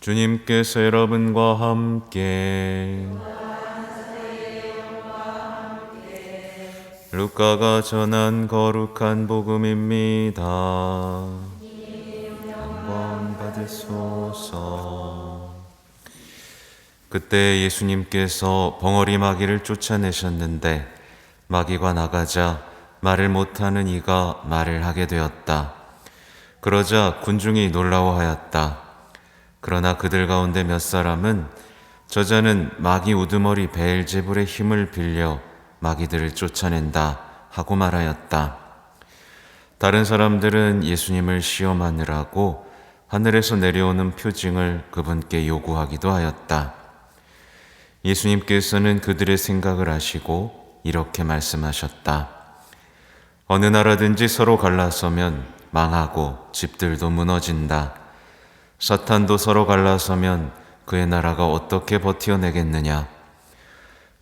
주님께서 여러분과 함께 루카가 전한 거룩한 복음입니다. 한번 받으소서. 그때 예수님께서 벙어리 마귀를 쫓아내셨는데 마귀가 나가자 말을 못하는 이가 말을 하게 되었다. 그러자 군중이 놀라워하였다. 그러나 그들 가운데 몇 사람은 저자는 마귀 우두머리 베엘제불의 힘을 빌려 마귀들을 쫓아낸다 하고 말하였다. 다른 사람들은 예수님을 시험하느라고 하늘에서 내려오는 표징을 그분께 요구하기도 하였다. 예수님께서는 그들의 생각을 아시고 이렇게 말씀하셨다. 어느 나라든지 서로 갈라서면 망하고 집들도 무너진다. 사탄도 서로 갈라서면 그의 나라가 어떻게 버티어내겠느냐?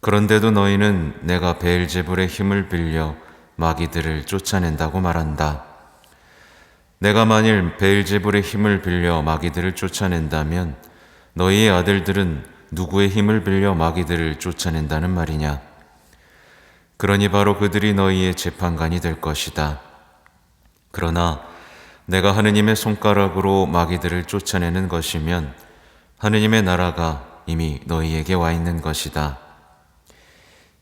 그런데도 너희는 내가 베엘제불의 힘을 빌려 마귀들을 쫓아낸다고 말한다. 내가 만일 베엘제불의 힘을 빌려 마귀들을 쫓아낸다면 너희의 아들들은 누구의 힘을 빌려 마귀들을 쫓아낸다는 말이냐? 그러니 바로 그들이 너희의 재판관이 될 것이다. 그러나 내가 하느님의 손가락으로 마귀들을 쫓아내는 것이면 하느님의 나라가 이미 너희에게 와 있는 것이다.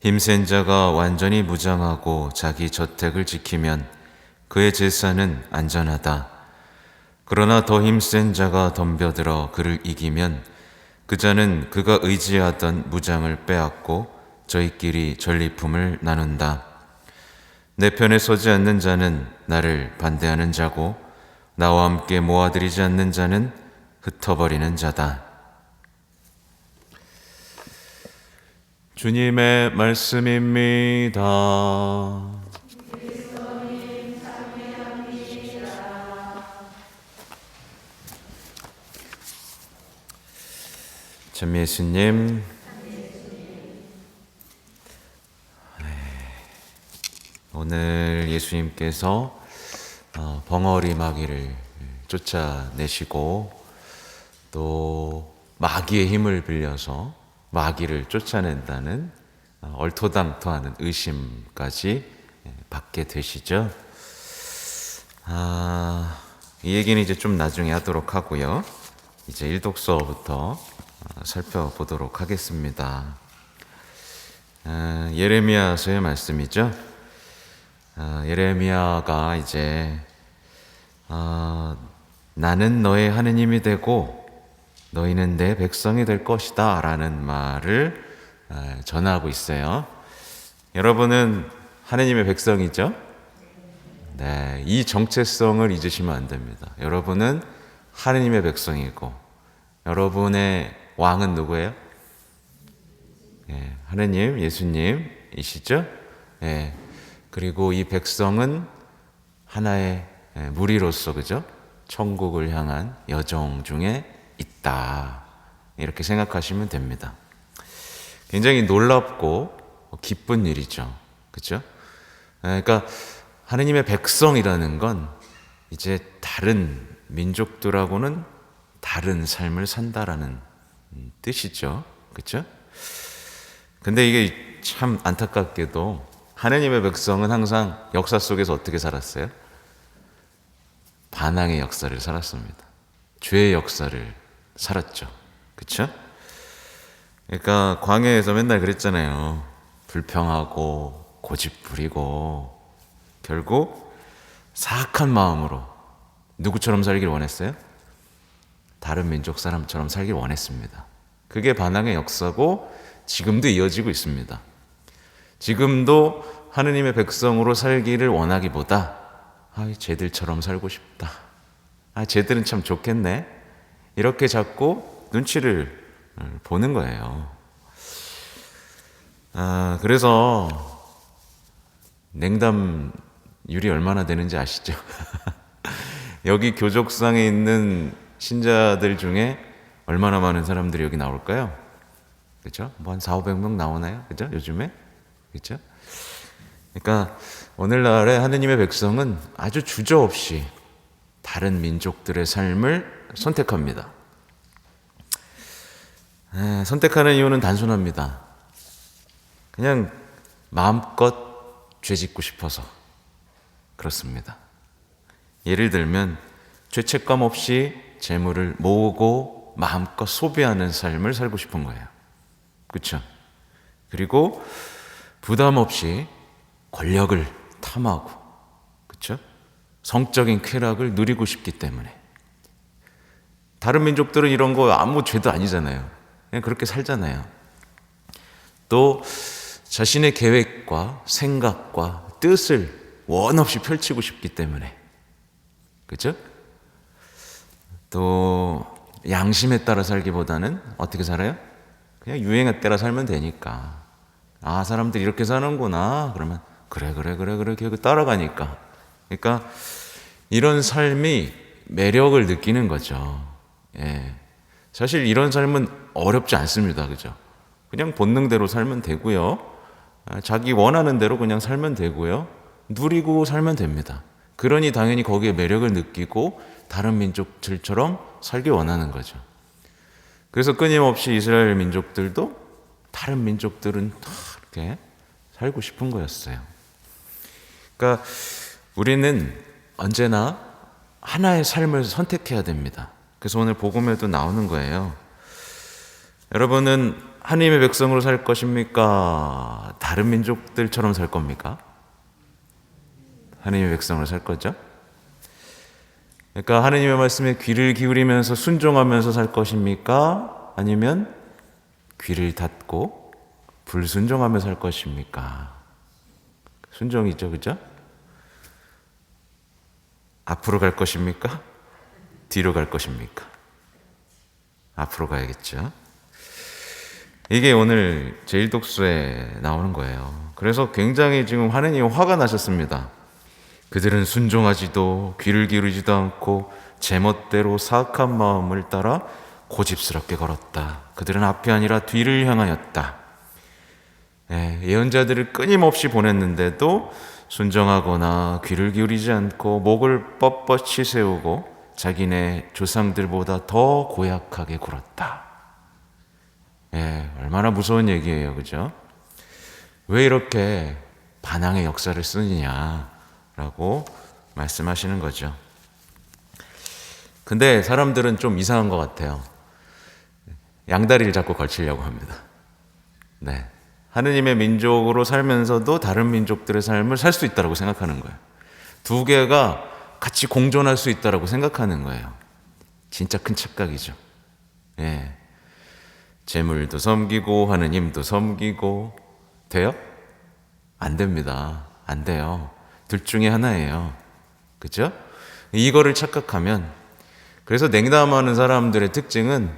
힘센 자가 완전히 무장하고 자기 저택을 지키면 그의 재산은 안전하다. 그러나 더 힘센 자가 덤벼들어 그를 이기면 그 자는 그가 의지하던 무장을 빼앗고 저희끼리 전리품을 나눈다. 내 편에 서지 않는 자는 나를 반대하는 자고 나와 함께 모아들이지 않는 자는 흩어버리는 자다. 주님의 말씀입니다. 참 예수님, 오늘 예수님께서 어, 벙어리 마귀를 쫓아내시고 또 마귀의 힘을 빌려서 마귀를 쫓아낸다는 어, 얼토당토하는 의심까지 예, 받게 되시죠. 아, 이 얘기는 이제 좀 나중에 하도록 하고요. 이제 일독서부터 어, 살펴보도록 하겠습니다. 아, 예레미야서의 말씀이죠. 아, 예레미야가 이제 아, 나는 너의 하느님이 되고 너희는 내 백성이 될 것이다 라는 말을 아, 전하고 있어요. 여러분은 하느님의 백성이죠? 네, 이 정체성을 잊으시면 안 됩니다. 여러분은 하느님의 백성이고 여러분의 왕은 누구예요? 예, 하느님, 예수님이시죠? 예, 그리고 이 백성은 하나의 예, 무리로서 그죠? 천국을 향한 여정 중에 있다. 이렇게 생각하시면 됩니다. 굉장히 놀랍고 기쁜 일이죠. 그죠? 예, 그러니까 하느님의 백성이라는 건 이제 다른 민족들하고는 다른 삶을 산다라는 뜻이죠. 그죠? 근데 이게 참 안타깝게도 하느님의 백성은 항상 역사 속에서 어떻게 살았어요? 반항의 역사를 살았습니다. 죄의 역사를 살았죠. 그쵸? 그러니까 광야에서 맨날 그랬잖아요. 불평하고 고집 부리고 결국 사악한 마음으로 누구처럼 살길 원했어요? 다른 민족 사람처럼 살길 원했습니다. 그게 반항의 역사고 지금도 이어지고 있습니다. 지금도 하느님의 백성으로 살기를 원하기보다 아, 쟤들처럼 살고 싶다. 아, 쟤들은 참 좋겠네. 이렇게 자꾸 눈치를 보는 거예요. 아, 그래서 냉담율이 얼마나 되는지 아시죠? 여기 교족상에 있는 신자들 중에 얼마나 많은 사람들이 여기 나올까요? 그죠? 뭐 한 4, 500명 나오나요? 그죠? 요즘에? 그죠? 그러니까 오늘날의 하느님의 백성은 아주 주저없이 다른 민족들의 삶을 선택합니다. 에, 선택하는 이유는 단순합니다. 그냥 마음껏 죄 짓고 싶어서 그렇습니다. 예를 들면 죄책감 없이 재물을 모으고 마음껏 소비하는 삶을 살고 싶은 거예요. 그렇죠? 그리고 부담 없이 권력을 탐하고 그렇죠? 성적인 쾌락을 누리고 싶기 때문에 다른 민족들은 이런 거 아무 죄도 아니잖아요. 그냥 그렇게 살잖아요. 또 자신의 계획과 생각과 뜻을 원 없이 펼치고 싶기 때문에 그렇죠? 또 양심에 따라 살기보다는 어떻게 살아요? 그냥 유행에 따라 살면 되니까. 아, 사람들이 이렇게 사는구나. 그러면 그래, 그래, 그래, 그래, 그래 따라가니까. 그러니까 이런 삶이 매력을 느끼는 거죠. 예. 사실 이런 삶은 어렵지 않습니다. 그죠? 그냥 본능대로 살면 되고요. 아, 자기 원하는 대로 그냥 살면 되고요. 누리고 살면 됩니다. 그러니 당연히 거기에 매력을 느끼고 다른 민족들처럼 살기 원하는 거죠. 그래서 끊임없이 이스라엘 민족들도 다른 민족들은 다 이렇게 살고 싶은 거였어요. 그러니까 우리는 언제나 하나의 삶을 선택해야 됩니다. 그래서 오늘 복음에도 나오는 거예요. 여러분은 하나님의 백성으로 살 것입니까? 다른 민족들처럼 살 겁니까? 하나님의 백성으로 살 거죠? 그러니까 하나님의 말씀에 귀를 기울이면서 순종하면서 살 것입니까? 아니면 귀를 닫고 불순종하며 살 것입니까? 순종이죠, 그죠? 앞으로 갈 것입니까? 뒤로 갈 것입니까? 앞으로 가야겠죠. 이게 오늘 제일독수에 나오는 거예요. 그래서 굉장히 지금 하느님 화가 나셨습니다. 그들은 순종하지도 귀를 기울이지도 않고 제멋대로 사악한 마음을 따라 고집스럽게 걸었다. 그들은 앞이 아니라 뒤를 향하였다. 예, 예언자들을 끊임없이 보냈는데도 순정하거나 귀를 기울이지 않고 목을 뻣뻣이 세우고 자기네 조상들보다 더 고약하게 굴었다. 예, 얼마나 무서운 얘기예요, 그죠? 왜 이렇게 반항의 역사를 쓰느냐라고 말씀하시는 거죠. 근데 사람들은 좀 이상한 것 같아요. 양다리를 잡고 걸치려고 합니다. 네. 하느님의 민족으로 살면서도 다른 민족들의 삶을 살 수 있다고 생각하는 거예요. 두 개가 같이 공존할 수 있다고 생각하는 거예요. 진짜 큰 착각이죠. 예. 재물도 섬기고 하느님도 섬기고 돼요? 안 됩니다. 안 돼요. 둘 중에 하나예요. 그죠? 이거를 착각하면 그래서 냉담하는 사람들의 특징은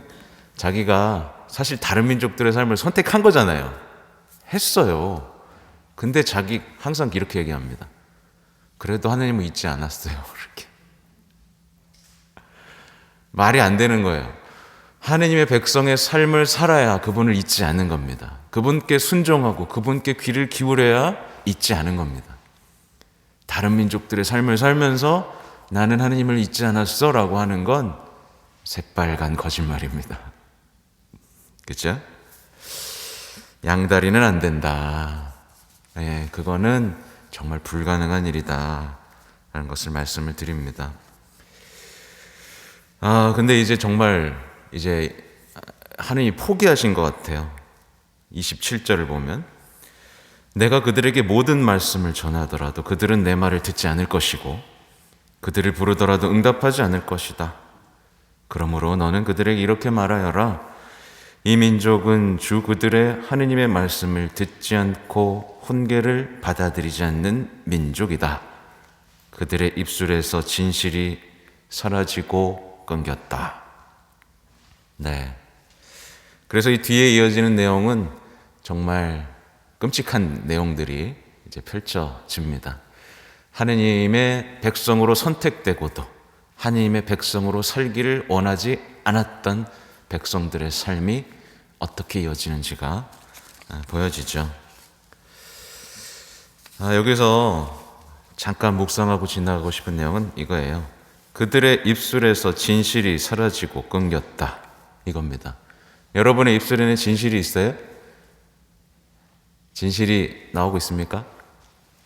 자기가 사실 다른 민족들의 삶을 선택한 거잖아요. 했어요. 근데 자기 항상 이렇게 얘기합니다. 그래도 하나님은 잊지 않았어요. 이렇게. 말이 안 되는 거예요. 하느님의 백성의 삶을 살아야 그분을 잊지 않는 겁니다. 그분께 순종하고 그분께 귀를 기울여야 잊지 않은 겁니다. 다른 민족들의 삶을 살면서 나는 하느님을 잊지 않았어 라고 하는 건 새빨간 거짓말입니다. 그죠? 양다리는 안 된다. 예, 그거는 정말 불가능한 일이다. 라는 것을 말씀을 드립니다. 아, 근데 이제 정말 이제 하느님이 포기하신 것 같아요. 27절을 보면 내가 그들에게 모든 말씀을 전하더라도 그들은 내 말을 듣지 않을 것이고 그들을 부르더라도 응답하지 않을 것이다. 그러므로 너는 그들에게 이렇게 말하여라. 이 민족은 주 그들의 하느님의 말씀을 듣지 않고 훈계를 받아들이지 않는 민족이다. 그들의 입술에서 진실이 사라지고 끊겼다. 네. 그래서 이 뒤에 이어지는 내용은 정말 끔찍한 내용들이 이제 펼쳐집니다. 하느님의 백성으로 선택되고도 하느님의 백성으로 살기를 원하지 않았던 백성들의 삶이 어떻게 이어지는지가 아, 보여지죠. 아, 여기서 잠깐 묵상하고 지나가고 싶은 내용은 이거예요. 그들의 입술에서 진실이 사라지고 끊겼다. 이겁니다. 여러분의 입술에는 진실이 있어요? 진실이 나오고 있습니까?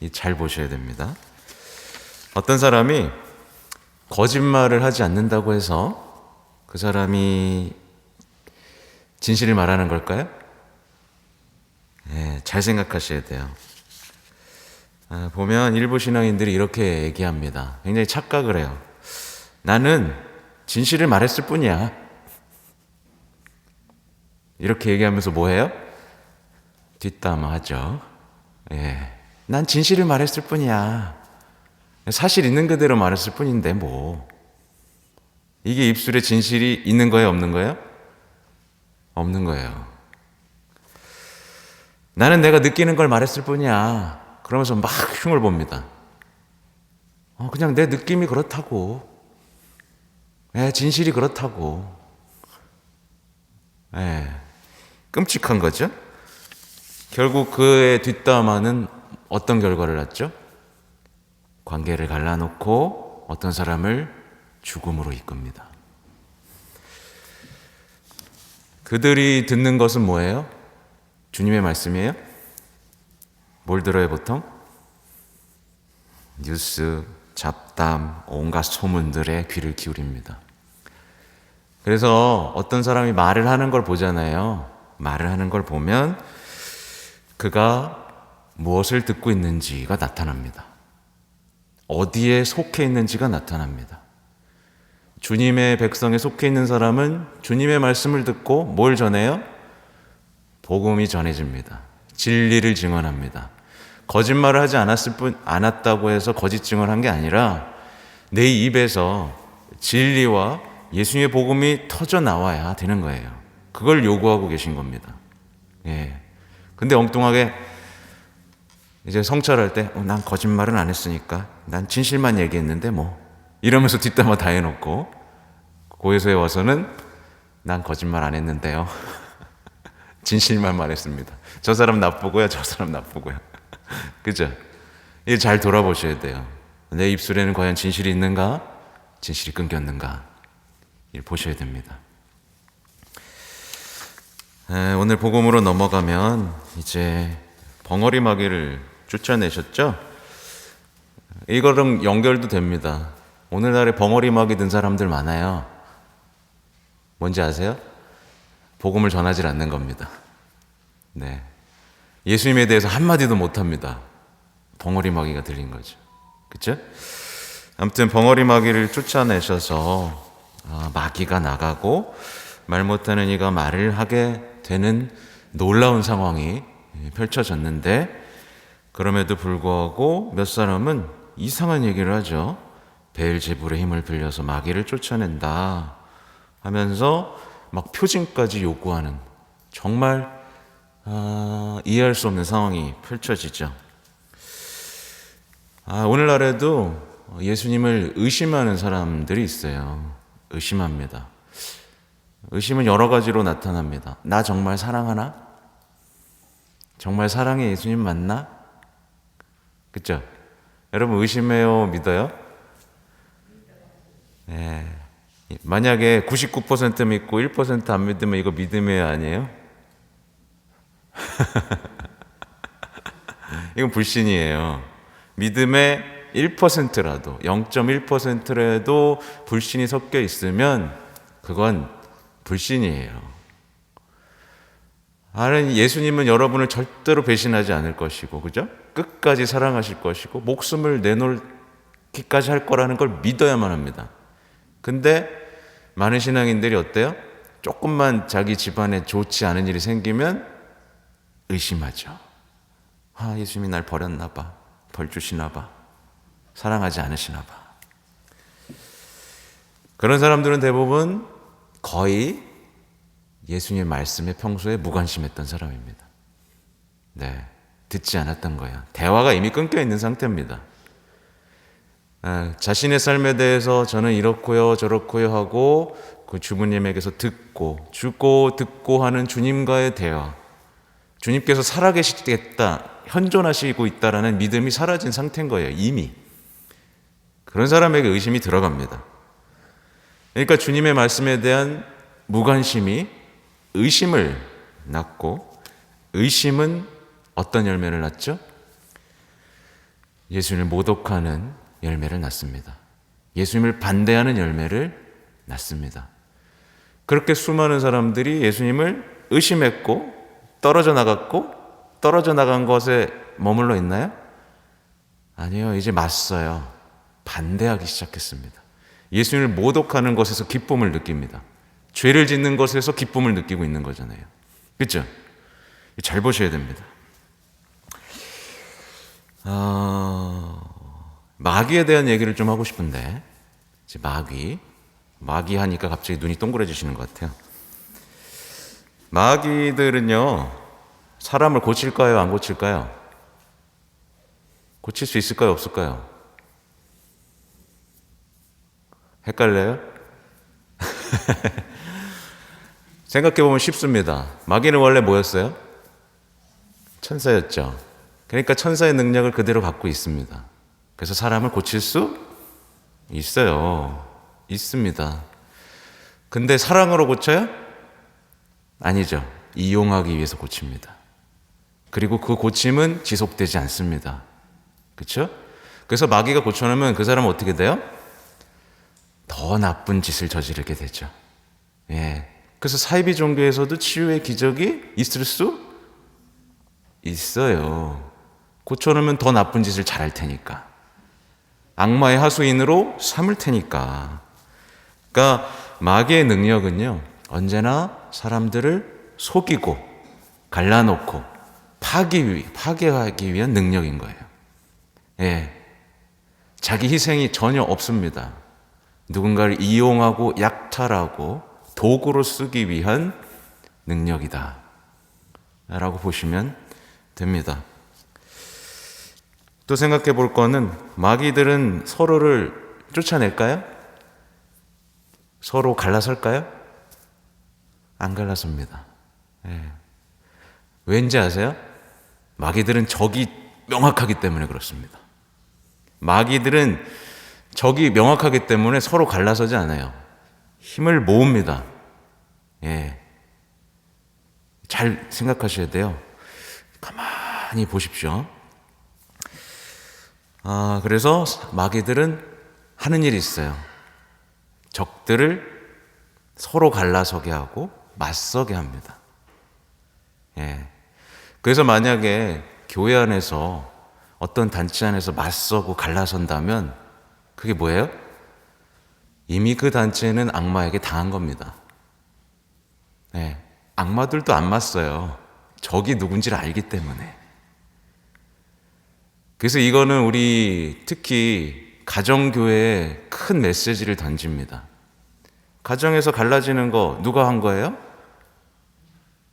이잘 보셔야 됩니다. 어떤 사람이 거짓말을 하지 않는다고 해서 그 사람이 진실을 말하는 걸까요? 예, 잘 생각하셔야 돼요. 아, 보면 일부 신앙인들이 이렇게 얘기합니다. 굉장히 착각을 해요. 나는 진실을 말했을 뿐이야. 이렇게 얘기하면서 뭐 해요? 뒷담화 하죠. 예. 난 진실을 말했을 뿐이야. 사실 있는 그대로 말했을 뿐인데 뭐. 이게 입술에 진실이 있는 거예요, 없는 거예요? 없는 거예요. 나는 내가 느끼는 걸 말했을 뿐이야. 그러면서 막 흉을 봅니다. 어, 그냥 내 느낌이 그렇다고. 예, 진실이 그렇다고. 예, 끔찍한 거죠? 결국 그의 뒷담화는 어떤 결과를 낳죠? 관계를 갈라놓고 어떤 사람을 죽음으로 이끕니다. 그들이 듣는 것은 뭐예요? 주님의 말씀이에요? 뭘 들어요, 보통? 뉴스, 잡담, 온갖 소문들에 귀를 기울입니다. 그래서 어떤 사람이 말을 하는 걸 보잖아요. 말을 하는 걸 보면 그가 무엇을 듣고 있는지가 나타납니다. 어디에 속해 있는지가 나타납니다. 주님의 백성에 속해 있는 사람은 주님의 말씀을 듣고 뭘 전해요? 복음이 전해집니다. 진리를 증언합니다. 거짓말을 하지 않았을 뿐 않았다고 해서 거짓 증언한 게 아니라 내 입에서 진리와 예수님의 복음이 터져 나와야 되는 거예요. 그걸 요구하고 계신 겁니다. 예. 근데 엉뚱하게 이제 성찰할 때, 어, 난 거짓말은 안 했으니까, 난 진실만 얘기했는데 뭐, 이러면서 뒷담화 다 해놓고, 고해소에 와서는, 난 거짓말 안 했는데요. 진실만 말했습니다. 저 사람 나쁘고요, 저 사람 나쁘고요. 그죠? 이게 잘 돌아보셔야 돼요. 내 입술에는 과연 진실이 있는가? 진실이 끊겼는가? 이를 보셔야 됩니다. 에, 오늘 복음으로 넘어가면 이제 벙어리 마귀를 쫓아내셨죠? 이거랑 연결도 됩니다. 오늘날에 벙어리 마귀 든 사람들 많아요. 뭔지 아세요? 복음을 전하지 않는 겁니다. 네. 예수님에 대해서 한마디도 못합니다. 벙어리 마귀가 들린 거죠. 그쵸? 아무튼 벙어리 마귀를 쫓아내셔서 아, 마귀가 나가고 말 못하는 이가 말을 하게 되는 놀라운 상황이 펼쳐졌는데 그럼에도 불구하고 몇 사람은 이상한 얘기를 하죠. 베일제불의 힘을 빌려서 마귀를 쫓아낸다 하면서 막 표징까지 요구하는 정말 아, 이해할 수 없는 상황이 펼쳐지죠. 아, 오늘날에도 예수님을 의심하는 사람들이 있어요. 의심합니다. 의심은 여러 가지로 나타납니다. 나 정말 사랑하나? 정말 사랑해 예수님 맞나? 그죠? 여러분 의심해요? 믿어요? 네. 만약에 99% 믿고 1%안 믿으면 이거 믿음의 아니에요? 이건 불신이에요. 믿음의 1%라도, 0.1%라도 불신이 섞여 있으면 그건 불신이에요. 아는 예수님은 여러분을 절대로 배신하지 않을 것이고, 그죠? 끝까지 사랑하실 것이고, 목숨을 내놓기까지 할 거라는 걸 믿어야만 합니다. 근데 많은 신앙인들이 어때요? 조금만 자기 집안에 좋지 않은 일이 생기면 의심하죠. 아, 예수님이 날 버렸나 봐. 벌 주시나 봐. 사랑하지 않으시나 봐. 그런 사람들은 대부분 거의 예수님의 말씀에 평소에 무관심했던 사람입니다. 네. 듣지 않았던 거야. 대화가 이미 끊겨 있는 상태입니다. 아, 자신의 삶에 대해서 저는 이렇고요, 저렇고요 하고 그 주부님에게서 듣고, 주고, 듣고 하는 주님과의 대화. 주님께서 살아계시겠다, 현존하시고 있다라는 믿음이 사라진 상태인 거예요, 이미. 그런 사람에게 의심이 들어갑니다. 그러니까 주님의 말씀에 대한 무관심이 의심을 낳고 의심은 어떤 열매를 낳죠? 예수님을 모독하는 열매를 낳습니다. 예수님을 반대하는 열매를 낳습니다. 그렇게 수많은 사람들이 예수님을 의심했고 떨어져 나갔고 떨어져 나간 것에 머물러 있나요? 아니요. 이제 맞서요. 반대하기 시작했습니다. 예수님을 모독하는 것에서 기쁨을 느낍니다. 죄를 짓는 것에서 기쁨을 느끼고 있는 거잖아요. 그렇죠? 잘 보셔야 됩니다. 아, 마귀에 대한 얘기를 좀 하고 싶은데 마귀 마귀 하니까 갑자기 눈이 동그래지시는 것 같아요. 마귀들은요 사람을 고칠까요 안 고칠까요? 고칠 수 있을까요 없을까요? 헷갈려요? 생각해 보면 쉽습니다. 마귀는 원래 뭐였어요? 천사였죠. 그러니까 천사의 능력을 그대로 갖고 있습니다. 그래서 사람을 고칠 수 있어요. 있습니다. 근데 사랑으로 고쳐요? 아니죠. 이용하기 위해서 고칩니다. 그리고 그 고침은 지속되지 않습니다. 그렇죠? 그래서 마귀가 고쳐놓으면 그 사람은 어떻게 돼요? 더 나쁜 짓을 저지르게 되죠. 예. 그래서 사이비 종교에서도 치유의 기적이 있을 수 있어요. 고쳐놓으면 더 나쁜 짓을 잘할 테니까. 악마의 하수인으로 삼을 테니까. 그러니까 마귀의 능력은요, 언제나 사람들을 속이고, 갈라놓고, 파기, 파괴하기 위한 능력인 거예요. 예. 자기 희생이 전혀 없습니다. 누군가를 이용하고 약탈하고 도구로 쓰기 위한 능력이다. 라고 보시면 됩니다. 또 생각해 볼 거는 마귀들은 서로를 쫓아낼까요? 서로 갈라설까요? 안 갈라섭니다. 예. 왠지 아세요? 마귀들은 적이 명확하기 때문에 그렇습니다. 마귀들은 적이 명확하기 때문에 서로 갈라서지 않아요. 힘을 모읍니다. 예. 잘 생각하셔야 돼요. 가만히 보십시오. 아, 그래서 마귀들은 하는 일이 있어요. 적들을 서로 갈라서게 하고 맞서게 합니다. 예. 그래서 만약에 교회 안에서 어떤 단체 안에서 맞서고 갈라선다면 그게 뭐예요? 이미 그 단체는 악마에게 당한 겁니다. 예. 악마들도 안 맞서요. 적이 누군지를 알기 때문에. 그래서 이거는 우리 특히 가정교회에 큰 메시지를 던집니다. 가정에서 갈라지는 거 누가 한 거예요?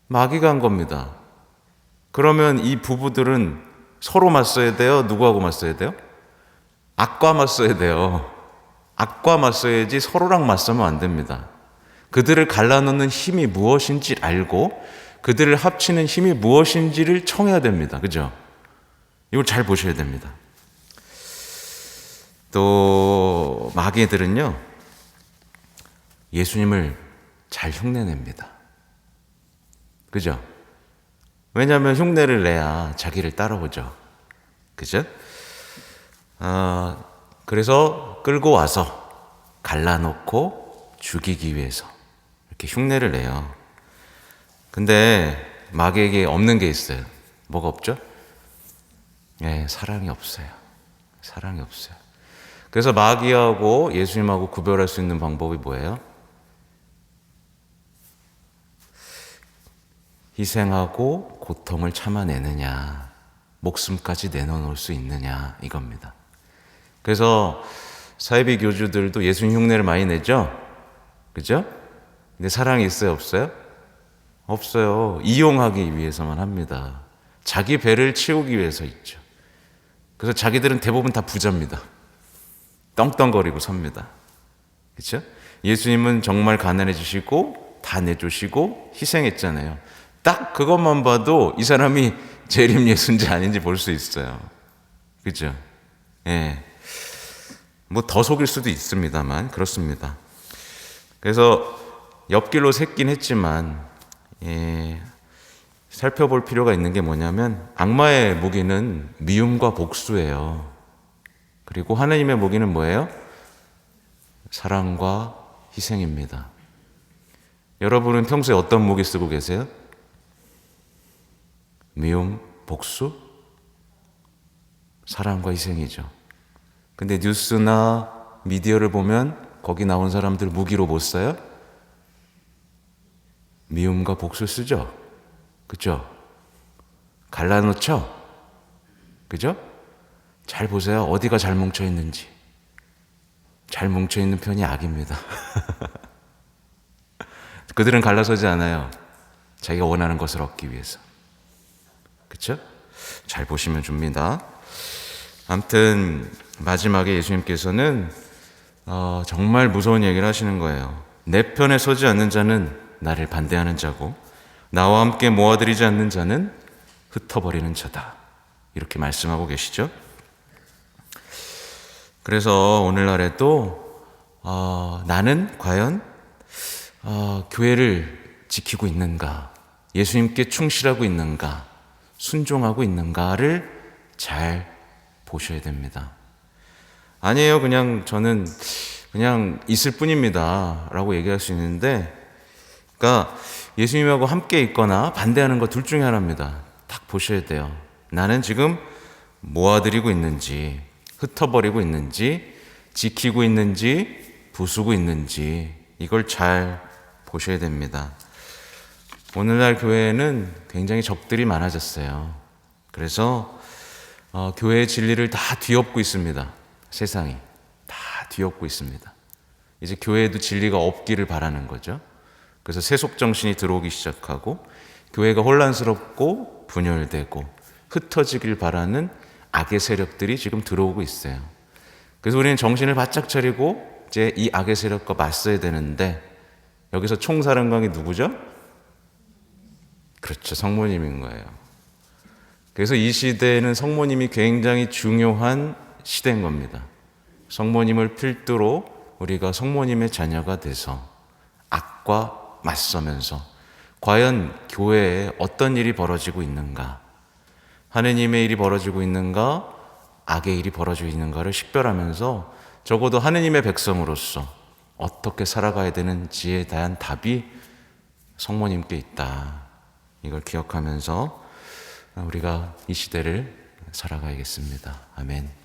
마귀가 한 겁니다. 그러면 이 부부들은 서로 맞서야 돼요? 누구하고 맞서야 돼요? 악과 맞서야 돼요. 악과 맞서야지 서로랑 맞서면 안 됩니다. 그들을 갈라놓는 힘이 무엇인지 알고 그들을 합치는 힘이 무엇인지를 청해야 됩니다. 그죠? 이걸 잘 보셔야 됩니다. 또 마귀들은요 예수님을 잘 흉내냅니다. 그죠? 왜냐하면 흉내를 내야 자기를 따라오죠. 그죠? 아, 그래서 끌고 와서 갈라놓고 죽이기 위해서 이렇게 흉내를 내요. 근데 마귀에게 없는 게 있어요. 뭐가 없죠? 예, 사랑이 없어요. 사랑이 없어요. 그래서 마귀하고 예수님하고 구별할 수 있는 방법이 뭐예요? 희생하고 고통을 참아내느냐, 목숨까지 내놓을 수 있느냐, 이겁니다. 그래서 사이비 교주들도 예수님 흉내를 많이 내죠? 그죠? 근데 사랑이 있어요, 없어요? 없어요. 이용하기 위해서만 합니다. 자기 배를 채우기 위해서 있죠. 그래서 자기들은 대부분 다 부자입니다. 떵떵거리고 섭니다. 그렇죠? 예수님은 정말 가난해지시고 다 내주시고 희생했잖아요. 딱 그것만 봐도 이 사람이 재림 예수인지 아닌지 볼 수 있어요. 그죠? 예. 뭐 더 속일 수도 있습니다만 그렇습니다. 그래서 옆길로 샜긴 했지만 예, 살펴볼 필요가 있는 게 뭐냐면 악마의 무기는 미움과 복수예요. 그리고 하나님의 무기는 뭐예요? 사랑과 희생입니다. 여러분은 평소에 어떤 무기 쓰고 계세요? 미움, 복수, 사랑과 희생이죠. 근데 뉴스나 미디어를 보면 거기 나온 사람들 무기로 못 써요? 미움과 복수 쓰죠? 그죠? 갈라놓죠? 그죠? 잘 보세요. 어디가 잘 뭉쳐 있는지. 잘 뭉쳐 있는 편이 악입니다. 그들은 갈라서지 않아요. 자기가 원하는 것을 얻기 위해서. 그쵸? 잘 보시면 줍니다. 아무튼, 마지막에 예수님께서는 어, 정말 무서운 얘기를 하시는 거예요. 내 편에 서지 않는 자는 나를 반대하는 자고, 나와 함께 모아들이지 않는 자는 흩어버리는 자다. 이렇게 말씀하고 계시죠? 그래서 오늘날에도 어, 나는 과연 어, 교회를 지키고 있는가, 예수님께 충실하고 있는가, 순종하고 있는가를 잘 보셔야 됩니다. 아니에요. 그냥 저는 그냥 있을 뿐입니다. 라고 얘기할 수 있는데, 그러니까 예수님하고 함께 있거나 반대하는 것 둘 중에 하나입니다. 딱 보셔야 돼요. 나는 지금 모아들이고 있는지, 흩어버리고 있는지, 지키고 있는지, 부수고 있는지, 이걸 잘 보셔야 됩니다. 오늘날 교회에는 굉장히 적들이 많아졌어요. 그래서 어, 교회의 진리를 다 뒤엎고 있습니다. 세상이 다 뒤엎고 있습니다. 이제 교회에도 진리가 없기를 바라는 거죠. 그래서 세속 정신이 들어오기 시작하고 교회가 혼란스럽고 분열되고 흩어지길 바라는 악의 세력들이 지금 들어오고 있어요. 그래서 우리는 정신을 바짝 차리고 이제 이 악의 세력과 맞서야 되는데 여기서 총사령관이 누구죠? 그렇죠. 성모님인 거예요. 그래서 이 시대에는 성모님이 굉장히 중요한 시대인 겁니다. 성모님을 필두로 우리가 성모님의 자녀가 돼서 악과 맞서면서 과연 교회에 어떤 일이 벌어지고 있는가, 하느님의 일이 벌어지고 있는가, 악의 일이 벌어지고 있는가를 식별하면서 적어도 하느님의 백성으로서 어떻게 살아가야 되는지에 대한 답이 성모님께 있다. 이걸 기억하면서 우리가 이 시대를 살아가야겠습니다. 아멘.